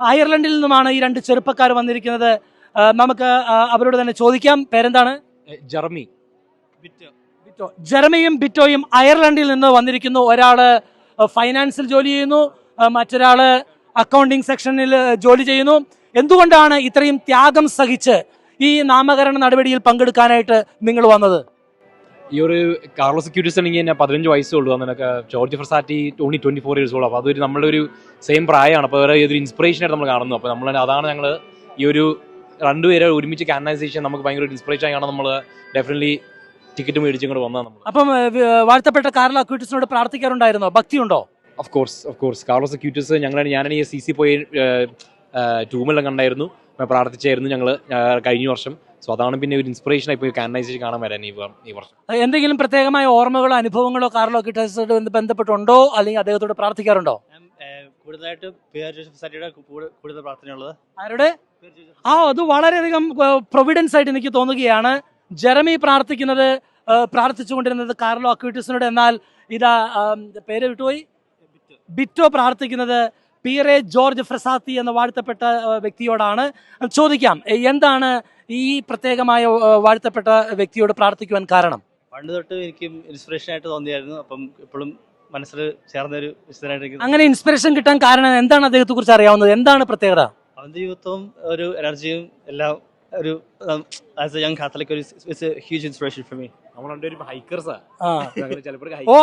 അയർലൻഡിൽ നിന്നുമാണ് ഈ രണ്ട് ചെറുപ്പക്കാർ വന്നിരിക്കുന്നത്. നമുക്ക് അവരോട് തന്നെ ചോദിക്കാം. പേരെന്താണ്? ജർമി ബിറ്റോ ജർമിയും ബിറ്റോയും അയർലൻഡിൽ നിന്ന് വന്നിരിക്കുന്നു. ഒരാൾ ഫൈനാൻസിൽ ജോലി ചെയ്യുന്നു. മറ്റൊരാൾ അക്കൗണ്ടിംഗ് സെക്ഷനിൽ ജോലി ചെയ്യുന്നു. എന്തുകൊണ്ടാണ് ഇത്രയും ത്യാഗം സഹിച്ച് ഈ നാമകരണ നടപടിയിൽ പങ്കെടുക്കാനായിട്ട് നിങ്ങൾ വന്നത്? ഈ ഒരു കാർലോസ് ക്യൂരിസ് ആണെങ്കിൽ തന്നെ പതിനഞ്ച് വയസ്സേ ഉള്ളൂ. അങ്ങനെയൊക്കെ George Frassati only twenty four years ഉള്ളൂ അപ്പോൾ അതൊരു നമ്മുടെ ഒരു സെയിം പ്രായമാണ്. അപ്പോൾ വേറെ ഒരു ഇൻസ്പിറേഷൻ ആയിട്ട് നമ്മൾ കാണുന്നു. അപ്പോൾ നമ്മൾ അതാണ് ഞങ്ങൾ ഈ ഒരു രണ്ടുപേരെ ഒരുമിച്ച് കാനൈസേഷൻ നമുക്ക് ഭയങ്കര ഇൻസ്പിറേഷൻ ആയാണ് നമ്മൾ ഡെഫിനറ്റ്ലി ടിക്കറ്റ് മേടിച്ചും കൂടെ വന്നാൽ നമ്മൾ അപ്പം വാഴ്ത്തപ്പെട്ട കാർല അക്യൂട്ടിസിനോട് പ്രാർത്ഥിക്കാറുണ്ടായിരുന്നോ? ഭക്തിയുണ്ടോ? Of course of course Carlos ക്യൂരിസ് ഞങ്ങളാണ് ഞാനാണ് ഈ സി സി പോയി ടൂമെല്ലാം കണ്ടായിരുന്നു. പ്രാർത്ഥിച്ചായിരുന്നു ഞങ്ങൾ കഴിഞ്ഞ വർഷം. സോ അതാണ് പിന്നെ ഒരു ഇൻസ്പിറേഷൻ ആയി പോയി കാനൈസേഷൻ കാണാൻ വരാൻ ഈ ഈ വർഷം. എന്തെങ്കിലും പ്രത്യേകമായ ഓർമ്മകളോ അനുഭവങ്ങളോ കാർലോ അക്യൂട്ടിസിനോട് ബന്ധപ്പെട്ടുണ്ടോ? അല്ലെങ്കിൽ അദ്ദേഹത്തോട് പ്രാർത്ഥിക്കാറുണ്ടോ? കൂടുതലായിട്ട് കൂടുതൽ പ്രാർത്ഥനയുള്ളത്. ആരുടെ? ആ അത് വളരെയധികം പ്രൊവിഡൻസ് ആയിട്ട് എനിക്ക് തോന്നുകയാണ്. ജെറമി പ്രാർത്ഥിക്കുന്നത് പ്രാർത്ഥിച്ചുകൊണ്ടിരുന്നത് കാർലോ അക്യൂട്ടിസിനോട് എന്നാൽ ഇതാ പേര് വിട്ടുപോയി? ബിറ്റോ പ്രാർത്ഥിക്കുന്നത് പീറെ ജോർജ് ഫ്രസാത്തി എന്ന വാഴ്ത്തപ്പെട്ട വ്യക്തിയോടാണ് ചോദിക്കാം. എന്താണ് ഈ പ്രത്യേകമായ വാഴ്ത്തപ്പെട്ട വ്യക്തിയോട് പ്രാർത്ഥിക്കുവാൻ കാരണം? പണ്ട് തൊട്ട് എനിക്ക് ഇൻസ്പിറേഷൻ ആയിട്ട് തോന്നിയായിരുന്നു. അപ്പം ഇപ്പോഴും മനസ്സിൽ ചേർന്ന ഒരു വിശുദ്ധനായിട്ട് അങ്ങനെ ഇൻസ്പിറേഷൻ കിട്ടാൻ കാരണം എന്താണ് അദ്ദേഹത്തെ കുറിച്ച് അറിയാവുന്നത്? എന്താണ് പ്രത്യേകത? അവന്റെ ജീവിതവും ഒരു എനർജിയും എല്ലാം ഒരു ആസ് എ യങ് കാത്തലിക് ഒരു ഹ്യൂജ് ഇൻസ്പിറേഷൻ ഫോർ മീ നമ്മൾ രണ്ടുപേരും ഹൈക്കേഴ്സാ ഓ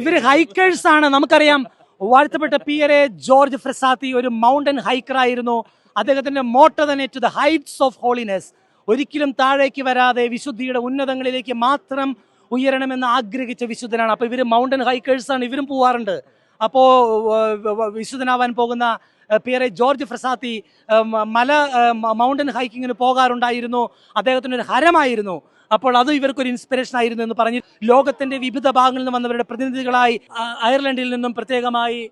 ഇവർ ഹൈക്കേഴ്സ് ആണ്. നമുക്കറിയാം. വാഴ്ത്തപ്പെട്ട പി എ ജോർജ് ഫ്രസാത്തി ഒരു മൗണ്ടൻ ഹൈക്കറായിരുന്നു അദ്ദേഹത്തിന്റെ മോട്ടോ തന്നെ to the heights of holiness ഒരിക്കലും താഴേക്ക് വരാതെ വിശുദ്ധിയുടെ ഉന്നതങ്ങളിലേക്ക് മാത്രം ഉയരണമെന്ന് ആഗ്രഹിച്ച വിശുദ്ധനാണ്. അപ്പോൾ ഇവർ മൗണ്ടൻ ഹൈക്കേഴ്സാണ്. ഇവരും പോവാറുണ്ട്. അപ്പോ വ- വ- വിശുദ്ധനാവാൻ പോകുന്ന പേരെ ജോർജ് ഫ്രസാത്തി മല മൗണ്ടൻ ഹൈക്കിങ്ങിന് പോകാറുണ്ടായിരുന്നു. അദ്ദേഹത്തിന് ഒരു ഹരമായിരുന്നു. അപ്പോൾ അത് ഇവർക്കൊരു ഇൻസ്പിറേഷൻ ആയിരുന്നു എന്ന് പറഞ്ഞു ലോകത്തിന്റെ വിവിധ ഭാഗങ്ങളിൽ നിന്ന് വന്നവരുടെ പ്രതിനിധികളായി അയർലൻഡിൽ നിന്നും പ്രത്യേകമായി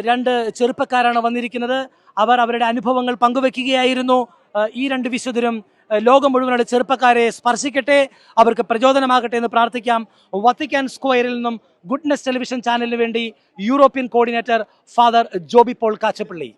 രണ്ട് ചെറുപ്പക്കാരാണ് വന്നിരിക്കുന്നത്. അവർ അവരുടെ അനുഭവങ്ങൾ പങ്കുവെക്കുകയായിരുന്നു. ഈ രണ്ട് വിശുദ്ധരും ലോകം മുഴുവനുള്ള ചെറുപ്പക്കാരെ സ്പർശിക്കട്ടെ അവർക്ക് പ്രചോദനമാകട്ടെ എന്ന് പ്രാർത്ഥിക്കാം. വത്തിക്കാൻ സ്ക്വയറിൽ നിന്നും ഗുഡ്നെസ് ടെലിവിഷൻ ചാനലിന് വേണ്ടി European coordinator father Joby Paul Kachappally.